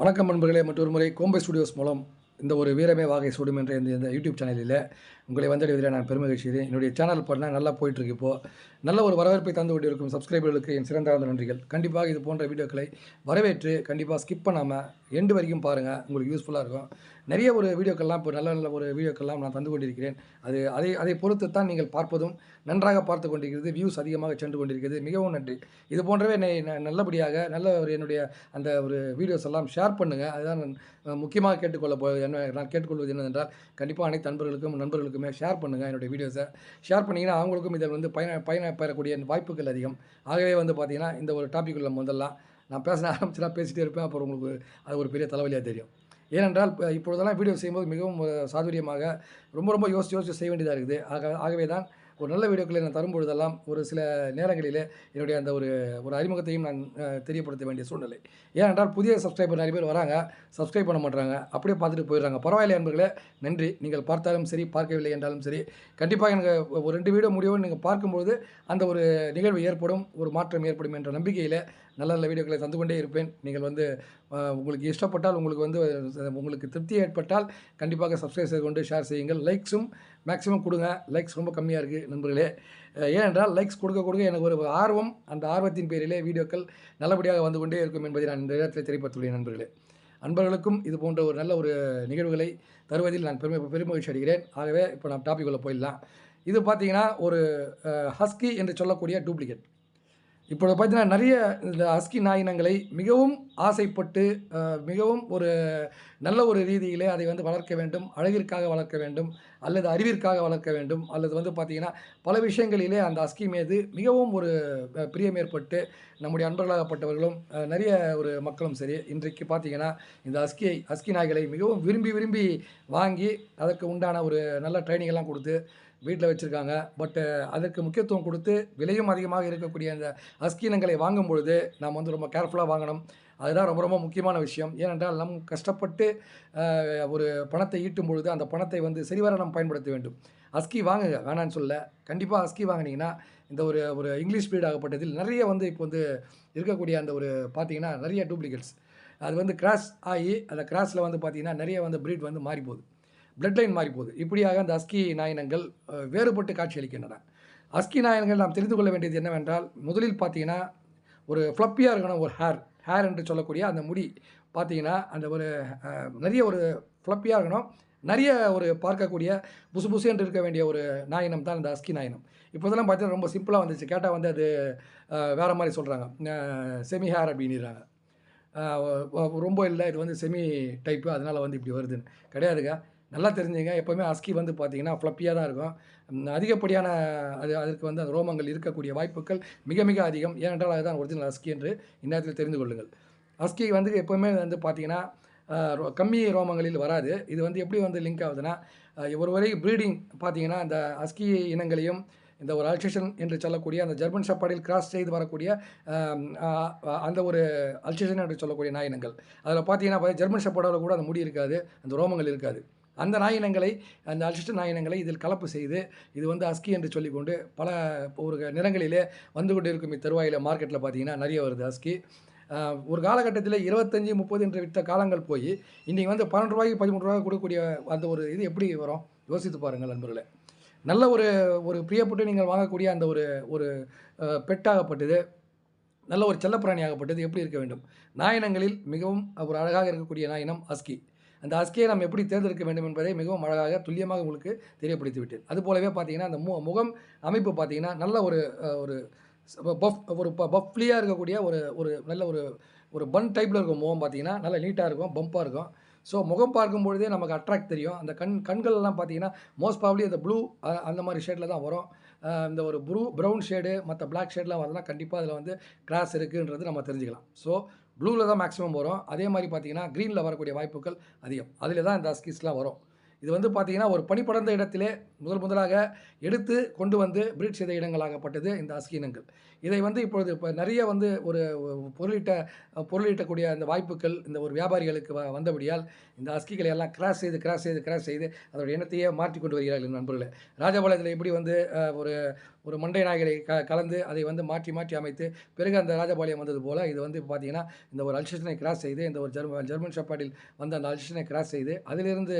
வணக்கம் நண்பர்களே மற்றொரு முறை கோம்பை ஸ்டுடியோஸ் மூலம் இந்த ஒரு வீரமே வாகை சூடும் என்ற இந்த இந்த யூடியூப் சேனலில் உங்களை வந்தடைவதில் நான் பெருமை கழிக்கிறேன் என்னுடைய சேனல் பண்ணால் நல்லா போயிட்டுருக்கு இப்போது நல்ல ஒரு வரவேற்பை தந்து கொண்டிருக்கும் சப்ஸ்கிரைபர்களுக்கு என் சிறந்தார்ந்த நன்றிகள். கண்டிப்பாக இது போன்ற வீடியோக்களை வரவேற்று கண்டிப்பாக ஸ்கிப் பண்ணாமல் எண்டு வரைக்கும் பாருங்கள் உங்களுக்கு யூஸ்ஃபுல்லாக இருக்கும். நிறைய ஒரு வீடியோக்கள்லாம் இப்போ நல்ல நல்ல ஒரு வீடியோக்கள்லாம் நான் தந்து கொண்டிருக்கிறேன். அது அதை அதை பொறுத்து தான் நீங்கள் பார்ப்பதும் நன்றாக பார்த்து கொண்டிருக்கிறது வியூஸ் அதிகமாக சென்று கொண்டிருக்கிறது. மிகவும் நன்றி. இது போன்றவே நெ- ந- நல்லபடியாக நல்ல ஒரு என்னுடைய அந்த ஒரு வீடியோஸ் எல்லாம் ஷேர் பண்ணுங்கள் அதுதான் முக்கியமாக கேட்டுக்கொள்ள போ என்ன நான் கேட்டுக்கொள்வது என்னவென்றால் கண்டிப்பாக அனைத்து நண்பர்களுக்கும் நண்பர்களுக்குமே ஷேர் பண்ணுங்கள் என்னுடைய வீடியோஸை ஷேர் பண்ணிங்கன்னா அவங்களுக்கும் இதில் வந்து பயன பயன பெறக்கூடிய வாய்ப்புகள் அதிகம். ஆகவே வந்து பார்த்திங்கன்னா இந்த ஒரு டாபிக் உள்ள முதல்லாம் நான் பேச ஆரம்பிச்சுனா பேசிகிட்டே இருப்பேன். அப்புறம் உங்களுக்கு அது ஒரு பெரிய தலைவலியாக தெரியும். ஏனென்றால் இப்போ இப்பொழுதெல்லாம் வீடியோ செய்யும்போது மிகவும் சாதுரியமாக ரொம்ப ரொம்ப யோசிச்சு யோசிச்சு செய்ய வேண்டியதாக இருக்குது. ஆக ஆகவே தான் ஒரு நல்ல வீடியோக்களை நான் தரும்பொழுதெல்லாம் ஒரு சில நேரங்களிலே என்னுடைய அந்த ஒரு ஒரு அறிமுகத்தையும் நான் தெரியப்படுத்த வேண்டிய சூழ்நிலை. ஏனென்றால் புதிய சப்ஸ்கிரைபர் நிறைய பேர் வராங்க சப்ஸ்கிரைப் பண்ண மாட்டாங்க அப்படியே பார்த்துட்டு போயிடுறாங்க. பரவாயில்லை என்பர்களே நன்றி. நீங்கள் பார்த்தாலும் சரி பார்க்கவில்லை என்றாலும் சரி கண்டிப்பாக எனக்கு ஒரு ரெண்டு வீடியோ முடியும் நீங்கள் பார்க்கும்பொழுது அந்த ஒரு நிகழ்வு ஏற்படும் ஒரு மாற்றம் ஏற்படும் என்ற நம்பிக்கையில் நல்ல நல்ல வீடியோக்களை தந்து கொண்டே இருப்பேன். நீங்கள் வந்து உங்களுக்கு இஷ்டப்பட்டால் உங்களுக்கு வந்து உங்களுக்கு திருப்தி ஏற்பட்டால் கண்டிப்பாக சப்ஸ்கிரைப் செய்து கொண்டு ஷேர் செய்யுங்கள். லைக்ஸும் மேக்ஸிமம் கொடுங்க. லைக்ஸ் ரொம்ப கம்மியாக இருக்குது நண்பர்களே. ஏனென்றால் லைக்ஸ் கொடுக்க கொடுக்க எனக்கு ஒரு ஆர்வம் அந்த ஆர்வத்தின் பேரிலே வீடியோக்கள் நல்லபடியாக வந்து கொண்டே இருக்கும் என்பதை நான் இந்த இடத்தில் தெரியப்படுத்துகிறேன் நண்பர்களே. அன்பர்களுக்கும் இது போன்ற ஒரு நல்ல ஒரு நிகழ்வுகளை தருவதில் நான் பெருமை பெருமகிழ்ச்சி அடைகிறேன். ஆகவே இப்போ நான் டாபிக் உள்ள போயிடலாம். இது பார்த்தீங்கன்னா ஒரு ஹஸ்கி என்று சொல்லக்கூடிய டூப்ளிகேட் இப்பொழுது பார்த்தீங்கன்னா நிறைய இந்த அஸ்கி நாயினங்களை மிகவும் ஆசைப்பட்டு மிகவும் ஒரு நல்ல ஒரு ரீதியிலே அதை வந்து வளர்க்க வேண்டும் அழகிற்காக வளர்க்க வேண்டும். அல்லது அறிவிற்காக வளர்க்க வேண்டும். அல்லது வந்து பார்த்திங்கன்னா பல விஷயங்களிலே அந்த அஸ்கி மீது மிகவும் ஒரு பிரியம் ஏற்பட்டு நம்முடைய அன்பர்களாகப்பட்டவர்களும் நிறைய ஒரு மக்களும் சரி இன்றைக்கு பார்த்தீங்கன்னா இந்த அஸ்கியை அஸ்கி நாய்களை மிகவும் விரும்பி விரும்பி வாங்கி அதற்கு உண்டான ஒரு நல்ல ட்ரைனிங் எல்லாம் கொடுத்து வீட்டில் வச்சுருக்காங்க. பட்டு அதற்கு முக்கியத்துவம் கொடுத்து விலையும் அதிகமாக இருக்கக்கூடிய அந்த அஸ்கீனங்களை வாங்கும் பொழுது நாம் வந்து ரொம்ப கேர்ஃபுல்லாக வாங்கணும். அதுதான் ரொம்ப ரொம்ப முக்கியமான விஷயம். ஏனென்றால் நம் கஷ்டப்பட்டு ஒரு பணத்தை ஈட்டும் பொழுது அந்த பணத்தை வந்து சரிவர நாம் பயன்படுத்த வேண்டும். அஸ்கி வாங்குங்க வேணான்னு சொல்ல. கண்டிப்பாக அஸ்கி வாங்கினீங்கன்னா இந்த ஒரு ஒரு இங்கிலீஷ் breed ஆகப்பட்டதில் நிறைய வந்து இப்போ வந்து இருக்கக்கூடிய அந்த ஒரு பார்த்தீங்கன்னா நிறைய டூப்ளிகேட்ஸ் அது வந்து கிராஸ் ஆகி அந்த கிராஸில் வந்து பார்த்தீங்கன்னா நிறைய வந்து ப்ரீட் வந்து மாறி போகுது பிளட் லைன் மாறி போகுது இப்படியாக அந்த அஸ்கி நாயினங்கள் வேறுபட்டு காட்சியளிக்கின்றன. அஸ்கி நாயினங்கள் நாம் தெரிந்து கொள்ள வேண்டியது என்னவென்றால் முதலில் பார்த்தீங்கன்னா ஒரு ஃப்ளப்பியாக இருக்கணும் ஒரு ஹேர் ஹேர் என்று சொல்லக்கூடிய அந்த முடி பார்த்தீங்கன்னா அந்த ஒரு நிறைய ஒரு ஃப்ளப்பியாக இருக்கணும். நிறைய ஒரு பார்க்கக்கூடிய புசு புசு என்று இருக்க வேண்டிய ஒரு நாயினம் தான் இந்த அஸ்கி நாயினம். இப்போதெல்லாம் பார்த்தீங்கன்னா ரொம்ப சிம்பிளாக வந்துச்சு. கேட்டால் வந்து அது வேறு மாதிரி சொல்கிறாங்க செமி ஹேர் அப்படின்றாங்க ரொம்ப இல்லை. இது வந்து செமி டைப்பு அதனால் வந்து இப்படி வருதுன்னு. கிடையாதுங்க. நல்லா தெரிஞ்சுங்க. எப்போவுமே அஸ்கி வந்து பார்த்தீங்கன்னா ஃப்ளப்பியாக தான் இருக்கும். அதிகப்படியான அது அதற்கு வந்து அந்த ரோமங்கள் இருக்கக்கூடிய வாய்ப்புகள் மிக மிக அதிகம். ஏனென்றால் அதுதான் ஒரிஜினல் அஸ்கி என்று இந்நேரத்தில் தெரிந்து கொள்ளுங்கள். அஸ்கி வந்து எப்போவுமே வந்து பார்த்தீங்கன்னா ரோ- கம்மி ரோமங்களில் வராது. இது வந்து எப்படி வந்து லிங்க் ஆகுதுன்னா ஒருவரை ஒரு வரை ப்ரீடிங் பார்த்தீங்கன்னா அந்த அஸ்கி இனங்களையும் இந்த ஒரு அல்சேஷன் என்று சொல்லக்கூடிய அந்த ஜெர்மன் ஷப்பாடில் கிராஸ் செய்து வரக்கூடிய அந்த ஒரு அல்சேஷன் என்று சொல்லக்கூடிய நாயினங்கள். அதில் பார்த்தீங்கன்னா ஜெர்மன் ஷப்பாடோட கூட அந்த முடி இருக்காது. அந்த ரோமங்கள் இருக்காது. அந்த நாயினங்களை அந்த அல்சேஷன் நாயினங்களை இதில் கலப்பு செய்து இது வந்து அஸ்கி என்று சொல்லிக்கொண்டு பல ஒரு நிறங்களிலே வந்து கொண்டு இருக்கும் இத்தருவாயில் மார்க்கெட்டில் பார்த்தீங்கன்னா நிறைய வருது அஸ்கி. ஒரு காலகட்டத்தில் இருபத்தஞ்சி முப்பது என்று விற்ற காலங்கள் போய் இன்றைக்கி வந்து பன்னெண்டு ரூபாய்க்கு பதிமூணு ரூபாய்க்கு கொடுக்கக்கூடிய அந்த ஒரு இது எப்படி வரும்? யோசித்து பாருங்கள் நண்பர்களே. நல்ல ஒரு ஒரு பிரியப்பட்டு நீங்கள் வாங்கக்கூடிய அந்த ஒரு ஒரு பெட்டாகப்பட்டது நல்ல ஒரு செல்லப்பிராணியாகப்பட்டது எப்படி இருக்க வேண்டும்? நாயினங்களில் மிகவும் ஒரு அழகாக இருக்கக்கூடிய நாயினம் அஸ்கி. அந்த அஸ்கியை நாம் எப்படி தேர்ந்தெடுக்க வேண்டும் என்பதை மிகவும் அழகாக துல்லியமாக உங்களுக்கு தெரியப்படுத்தி விட்டேன் அது போலவே பார்த்தீங்கன்னா அந்த மு முகம் அமைப்பு பார்த்தீங்கன்னா நல்ல ஒரு ஒரு பஃப் ஒரு பஃப்லியாக இருக்கக்கூடிய ஒரு ஒரு நல்ல ஒரு ஒரு பன் டைப்பில் இருக்கும் முகம் பார்த்தீங்கன்னா நல்ல நீட்டாக இருக்கும் பம்பாக இருக்கும். ஸோ முகம் பார்க்கும் பொழுதே நமக்கு அட்ராக்ட் தெரியும். அந்த கண் கண்கள்லாம் பார்த்தீங்கன்னா மோஸ்ட் ப்ராப்ளி அந்த ப்ளூ அந்த மாதிரி ஷேடில் தான் வரும். இந்த ஒரு ப்ரூ ப்ரௌன் ஷேடு மற்ற பிளாக் ஷேட்லாம் வரலாம் கண்டிப்பாக அதில் வந்து கிராஸ் இருக்குன்றது நம்ம தெரிஞ்சுக்கலாம். ஸோ ப்ளூவில் தான் மேக்ஸிமம் வரும். அதே மாதிரி பார்த்தீங்கன்னா க்ரீனில் வரக்கூடிய வாய்ப்புகள் அதிகம். அதில் தான் இந்த அஸ்கிஸ்லாம் வரும். இது வந்து பார்த்தீங்கன்னா ஒரு பனிப்படர்ந்த இடத்திலே முதல் முதலாக எடுத்து கொண்டு வந்து பிரீட் செய்த இடங்களாகப்பட்டது இந்த அஸ்கி இனங்கள். இதை வந்து இப்பொழுது இப்போ நிறைய வந்து ஒரு பொருளிட்ட பொருளீட்டக்கூடிய அந்த வாய்ப்புகள் இந்த ஒரு வியாபாரிகளுக்கு வ வந்தபடியால் இந்த அஸ்கிகளை எல்லாம் கிராஸ் செய்து கிராஸ் செய்து கிராஸ் செய்து அதோடைய இனத்தையே மாற்றி கொண்டு வருகிறார்கள் நண்பர்களே. ராஜபாளையத்தில் எப்படி வந்து ஒரு ஒரு மண்டை நாய்களை க கலந்து அதை வந்து மாற்றி மாற்றி அமைத்து பிறகு அந்த ராஜபாளையம் வந்தது போல் இது வந்து பார்த்தீங்கன்னா இந்த ஒரு அல்ஷிஷனை கிராஸ் செய்து இந்த ஒரு ஜெர்ம ஜெர்மன் ஷப்பாட்டில் வந்த அந்த அல்ஷிஷனை கிராஸ் செய்து அதிலிருந்து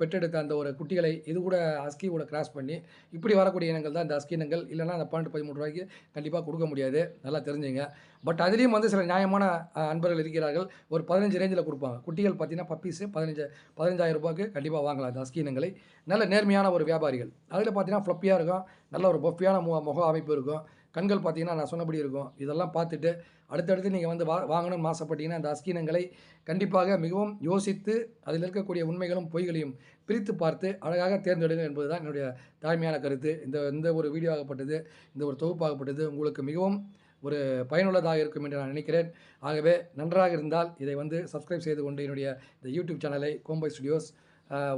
பெற்றெடுத்த அந்த ஒரு குட்டிகளை இது கூட அஸ்கி கூட கிராஸ் பண்ணி இப்படி வரக்கூடிய இனங்கள் தான் இந்த அஸ்கி இனங்கள். இல்லைன்னா அந்த பன்னெண்டு பதிமூணு ரூபாய்க்கு கண்டிப்பாக கொடுக்க முடியாது. நல்லா தெரிஞ்சுங்க. பட் அதுலேயும் வந்து சில நியாயமான அன்பர்கள் இருக்கிறார்கள். ஒரு பதினஞ்சு ரேஞ்சில் கொடுப்பாங்க. குட்டிகள் பார்த்தீங்கன்னா பப்பீஸு பதினஞ்சு பதினஞ்சாயிரம் ரூபாய்க்கு கண்டிப்பாக வாங்கலாம் அந்த அஸ்கி இனங்களை. நல்ல நேர்மையான ஒரு வியாபாரிகள். அதில் பார்த்தீங்கன்னா ஃப்ளப்பியாக இருக்கும். நல்ல ஒரு பொஃப்பியான முக முக அமைப்பு இருக்கும். கண்கள் பார்த்தீங்கன்னா நான் சொன்னபடி இருக்கும். இதெல்லாம் பார்த்துட்டு அடுத்தடுத்து நீங்கள் வந்து வா வாங்கணும்னு ஆசைப்பட்டீங்கன்னா அந்த அஸ்கீனங்களை கண்டிப்பாக மிகவும் யோசித்து அதில் இருக்கக்கூடிய உண்மைகளும் பொய்களையும் பிரித்து பார்த்து அழகாக தேர்ந்தெடுங்க என்பதுதான் என்னுடைய தாழ்மையான கருத்து. இந்த இந்த ஒரு வீடியோ ஆகப்பட்டது இந்த ஒரு தொகுப்பாகப்பட்டது உங்களுக்கு மிகவும் ஒரு பயனுள்ளதாக இருக்கும் என்று நான் நினைக்கிறேன். ஆகவே நன்றாக இருந்தால் இதை வந்து சப்ஸ்கிரைப் செய்து கொண்டு என்னுடைய இந்த யூடியூப் சேனலை கோம்பை ஸ்டுடியோஸ்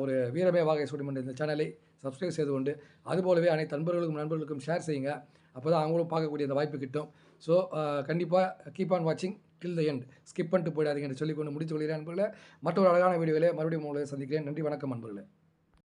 ஒரு வீரமே வாகை சுடும் என்ற இந்த சேனலை சப்ஸ்கிரைப் செய்து கொண்டு அதுபோலவே அனைத்து நண்பர்களுக்கும் நண்பர்களுக்கும் ஷேர் செய்யுங்க. அப்போ தான் அவங்களும் பார்க்கக்கூடிய அந்த வாய்ப்பு கிட்டும். ஸோ கண்டிப்பாக கீப் ஆன் வாட்சிங் டில் த எண்ட் ஸ்கிப் பண்ணிட்டு போயிடாதீங்க என்று சொல்லிக்கொண்டு முடித்து கொள்கிறேன் நண்பர்களே. மற்றொரு அழகான வீடியோவில் மறுபடியும் உங்களை சந்திக்கிறேன். நன்றி வணக்கம் நண்பர்களே.